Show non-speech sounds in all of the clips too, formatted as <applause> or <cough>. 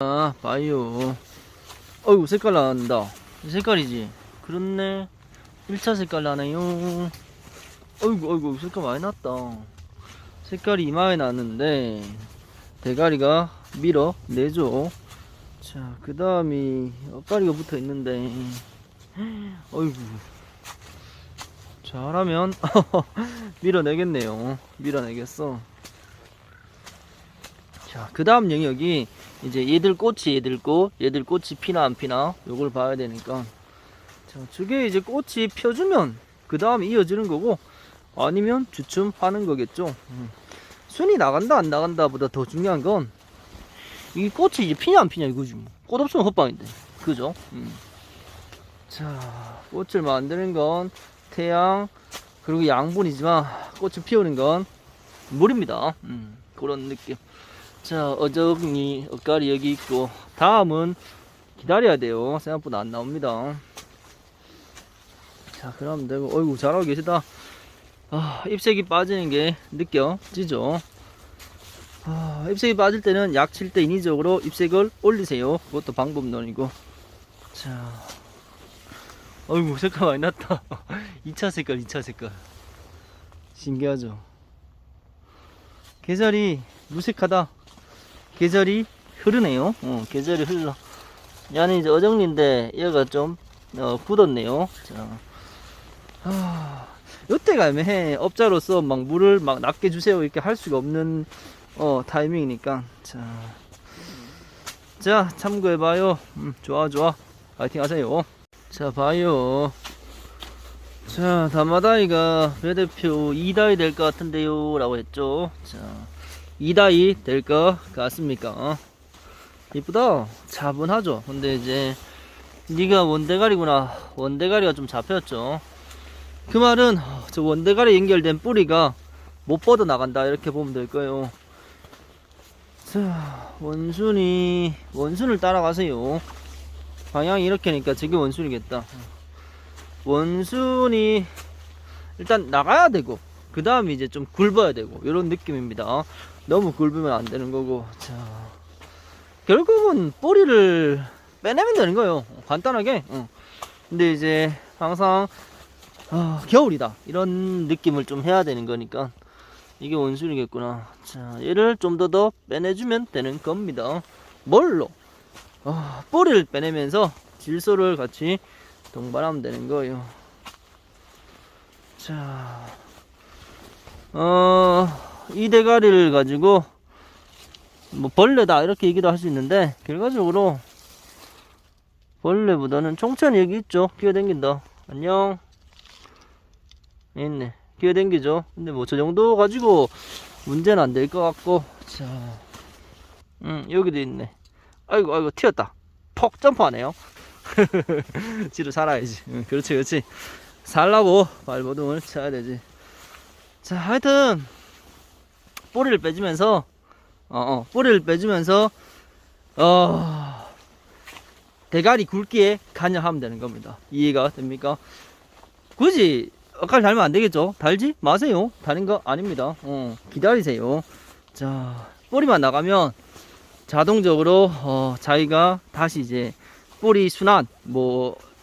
아, 봐요. 어이구, 색깔 나온다. 이 색깔이지? 그렇네. 1차 색깔 나네요. 어이구, 어이구, 색깔 많이 났다. 색깔이 이마에 났는데, 대가리가 밀어 내죠. 자, 그 다음이 엇가리가 붙어 있는데, 어이구. 잘하면, <laughs> 밀어내겠네요. 밀어내겠어. 자, 그 다음 영역이 이제 얘들 꽃이 얘들 꽃, 얘들 꽃이 피나 안 피나 요걸 봐야 되니까 자, 저게 이제 꽃이 펴주면 그 다음 이어지는 거고 아니면 주춤 하는 거겠죠. 음. 순이 나간다 안 나간다 보다 더 중요한 건 이 꽃이 이제 피냐 안 피냐 이거지 뭐. 꽃 없으면 헛방인데 그죠? 음. 자, 꽃을 만드는 건 태양 그리고 양분이지만 꽃을 피우는 건 물입니다. 음, 그런 느낌. 자, 어저기, 엇갈이 여기 있고, 다음은 기다려야 돼요. 생각보다 안 나옵니다. 자, 그럼 되고, 어이구, 잘하고 계시다. 아, ip색이 빠지는 게 느껴지죠? 아, ip색이 빠질 때는 약칠때 인위적으로 ip색을 올리세요. 그것도 방법론이고. 자, 어이구, 색깔 많이 났다. <laughs> 2차 색깔, 2차 색깔. 신기하죠? 계절이 무색하다. 계절이 흐르네요. 어, 계절이 흘러. 얘는 이제 어정리인데 얘가 좀 어, 굳었네요. 자, 아, 이때가 애매해. 업자로서 막 물을 막 낮게 주세요 이렇게 할 수가 없는 어, 타이밍이니까. 자, 자 참고해봐요. 음, 좋아 좋아. 파이팅 하세요. 자 봐요. 자 다마다이가 배 대표 2다이 될 것 같은데요 라고 했죠. 자 2다이 될것 같습니까? 이쁘다. 차분하죠. 근데 이제 네가 원대가리구나. 원대가리가 좀 잡혔죠. 그 말은 어, 저 원대가리 연결된 뿌리가 못 뻗어 나간다 이렇게 보면 될 거예요. 자 원순이 원순을 따라가세요. 방향이 이렇게니까 저게 원순이겠다. 원순이 일단 나가야 되고 그 다음에 이제 좀 굵어야 되고 이런 느낌입니다. 너무 굵으면 안 되는 거고 자 결국은 뿌리를 빼내면 되는 거예요. 간단하게. 어. 근데 이제 항상 아, 겨울이다 이런 느낌을 좀 해야 되는 거니까 이게 원순이겠구나. 자 얘를 좀 더 더 빼내주면 되는 겁니다. 뭘로? 아, 뿌리를 빼내면서 질소를 같이 동반하면 되는 거예요. 자, 어, 이 대가리를 가지고 뭐 벌레다 이렇게 얘기도 할 수 있는데 결과적으로 벌레보다는 총천이 여기 있죠. 기어댕긴다. 안녕. 있네. 기어댕기죠. 근데 뭐 저 정도 가지고 문제는 안 될 것 같고 자, 음 여기도 있네. 아이고 아이고 튀었다. 폭 점프하네요. <laughs> 지로 살아야지. 응, 그렇지, 그렇지. 살라고 발버둥을 쳐야 되지. 자, 하여튼 뿌리를 빼주면서, 어, 어 뿌리를 빼주면서, 어, 대가리 굵기에 간여하면 되는 겁니다. 이해가 됩니까? 굳이 엇갈 달면 안 되겠죠? 달지 마세요. 다른 거 아닙니다. 어, 기다리세요. 자, 뿌리만 나가면 자동적으로 어, 자기가 다시 이제 뿌리 순환, 뭐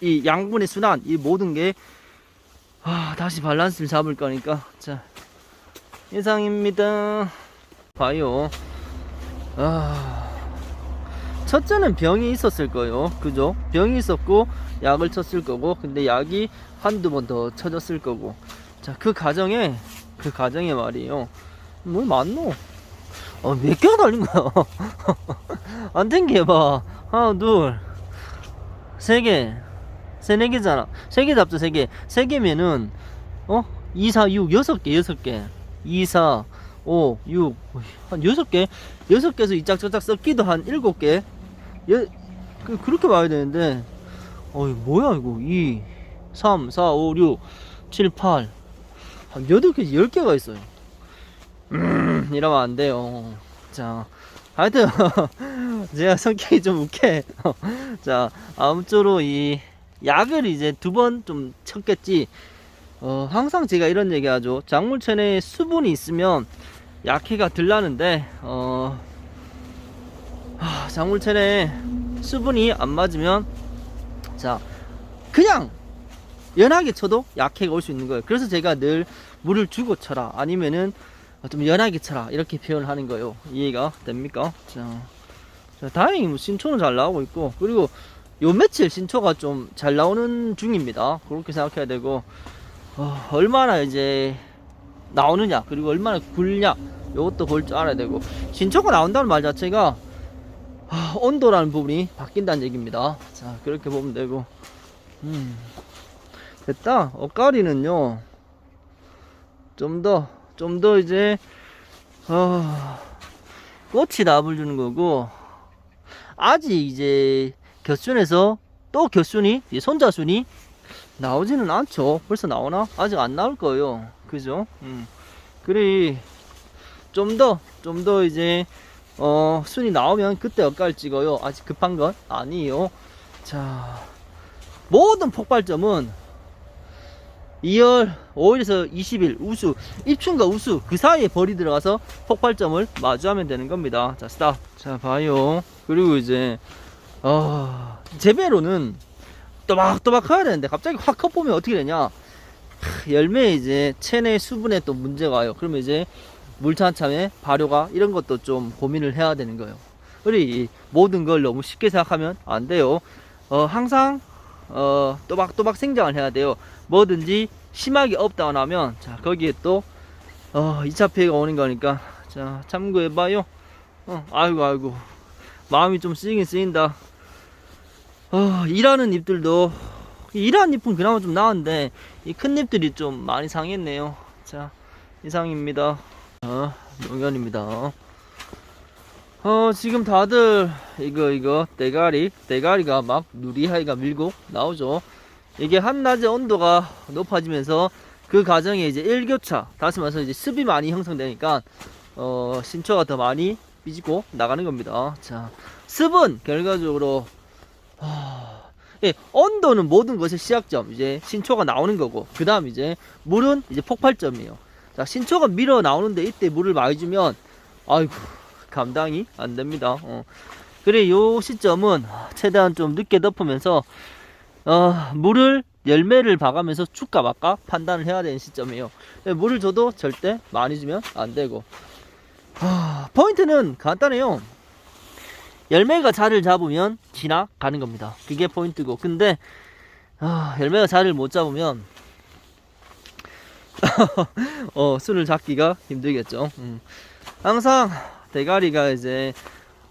이 양분의 순환, 이 모든 게 아, 다시 밸런스를 잡을 거니까 자 이상입니다. 봐요. 아, 첫째는 병이 있었을 거예요. 그죠? 병이 있었고 약을 쳤을 거고, 근데 약이 한두 번 더 쳐졌을 거고. 자, 그 과정에 그 과정에 말이에요. 뭘 맞노? 어, 몇 개가 달린 거야? <laughs> 안 땡겨봐. 하나, 둘, 세 개. 세네 개잖아. 세 개 잡죠, 세 개. 세 개면은, 어? 2, 4, 6, 여섯 개, 여섯 개. 2, 4, 5, 6, 한 여섯 개? 여섯 개에서 이 짝짝짝 섞기도 한 일곱 개? 여, 그, 그렇게 봐야 되는데, 어이, 뭐야, 이거. 2, 3, 4, 5, 6, 7, 8. 한 8개, 10개가 있어요. 음, 이러면 안 돼요. 자, 하여튼, <laughs> 제가 성격이 좀 <laughs> 웃게. 자, 아무쪼록 이 약을 이제 두 번 좀 쳤겠지. 어, 항상 제가 이런 얘기 하죠. 작물체내에 수분이 있으면 약해가 덜 나는데, 어, 하, 작물체내 수분이 안 맞으면 자 그냥 연하게 쳐도 약해가 올 수 있는 거예요. 그래서 제가 늘 물을 주고 쳐라 아니면은 좀 연하게 쳐라 이렇게 표현을 하는 거예요. 이해가 됩니까? 자, 자 다행히 뭐 신초는 잘 나오고 있고 그리고 요 며칠 신초가 좀 잘 나오는 중입니다. 그렇게 생각해야 되고 어, 얼마나 이제 나오느냐 그리고 얼마나 굵냐 요것도 볼 줄 알아야 되고 신초가 나온다는 말 자체가 아, 온도라는 부분이 바뀐다는 얘기입니다. 자 그렇게 보면 되고 음. 됐다. 엇가리는요. 좀 더, 좀 더 이제, 어, 꽃이 납을 주는 거고, 아직 이제 곁순에서 또 이제 손자순이 나오지는 않죠. 벌써 나오나? 아직 안 나올 거예요. 그죠? 음. 그래, 좀 더, 좀 더 이제, 어, 순이 나오면 그때 엇갈 찍어요. 아직 급한 건 아니에요. 자, 모든 폭발점은 2월 5일에서 20일 우수 입춘과 우수 그 사이에 벌이 들어가서 폭발점을 마주하면 되는 겁니다 자 스탑 자 봐요 그리고 이제 어 재배로는 또박또박 해야 되는데 갑자기 확 컵보면 어떻게 되냐? 하, 열매에 이제 체내 수분에 또 문제가 와요. 그러면 이제 물찬참에 발효가 이런 것도 좀 고민을 해야 되는 거예요. 우리 모든 걸 너무 쉽게 생각하면 안 돼요. 어 항상 어 또박또박 생장을 해야 돼요. 뭐든지 심하게 업다운 하면 자 거기에 또 어, 2차 피해가 오는 거니까 자 참고해봐요. 어, 아이고 아이고. 마음이 좀 쓰이긴 쓰인다 어, 일하는 잎들도 일하는 잎은 그나마 좀 나은데 이 큰 잎들이 좀 많이 상했네요. 자 이상입니다. 어, 농연입니다. 어 지금 다들 이거 이거 대가리 대가리가 막 누리하이가 밀고 나오죠. 이게 한낮에 온도가 높아지면서 그 과정에 이제 일교차 다시 말해서 이제 습이 많이 형성되니까 어 신초가 더 많이 삐지고 나가는 겁니다. 자 습은 결과적으로 하... 예, 온도는 모든 것의 시작점 이제 신초가 나오는 거고 그 다음 이제 물은 이제 폭발점이에요 자 신초가 밀어 나오는데 이때 물을 많이 주면 아이고 감당이 안 됩니다 어. 그래 요 시점은 최대한 좀 늦게 덮으면서 어, 물을 열매를 봐가면서 줄까 말까 판단을 해야 되는 시점이에요. 네, 물을 줘도 절대 많이 주면 안 되고. 하, 포인트는 간단해요. 열매가 자리를 잡으면 지나가는 겁니다. 그게 포인트고. 근데 아, 열매가 자리를 못 잡으면 <laughs> 어, 술을 잡기가 힘들겠죠. 음. 항상 대가리가 이제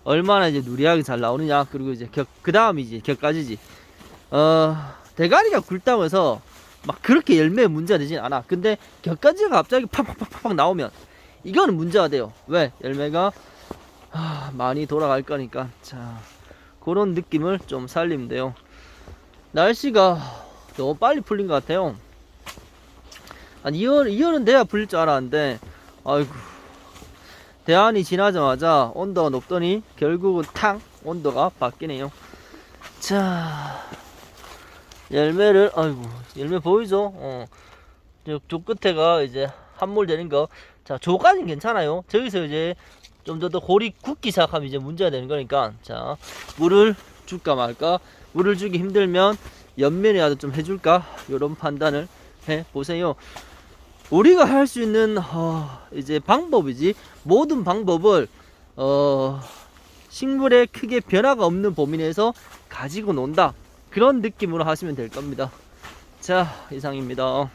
얼마나 이제 누리하게 잘 나오느냐 그리고 이제 격, 그 다음이지 격까지지 어, 대가리가 굵다고 해서 막 그렇게 열매에 문제가 되진 않아. 근데 격가지가 갑자기 팍팍팍팍 나오면 이거는 문제가 돼요. 왜? 열매가 하, 많이 돌아갈 거니까. 자, 그런 느낌을 좀 살리면 돼요. 날씨가 너무 빨리 풀린 것 같아요. 한 2월, 2월은 돼야 풀릴 줄 알았는데, 아이고. 대안이 지나자마자 온도가 높더니 결국은 탕! 온도가 바뀌네요. 자, 열매를 아이고 열매 보이죠? 어. 저, 조 끝에가 이제 함몰 되는 거. 자, 조까지는 괜찮아요. 저기서 이제 좀 더 더 골이 굳기 시작하면 이제 문제가 되는 거니까. 자, 물을 줄까 말까. 물을 주기 힘들면 옆면이라도 좀 해줄까. 이런 판단을 해 보세요. 우리가 할 수 있는 어, 이제 방법이지 모든 방법을 어, 식물에 크게 변화가 없는 범위 내에서 가지고 논다. 그런 느낌으로 하시면 될 겁니다. 자, 이상입니다.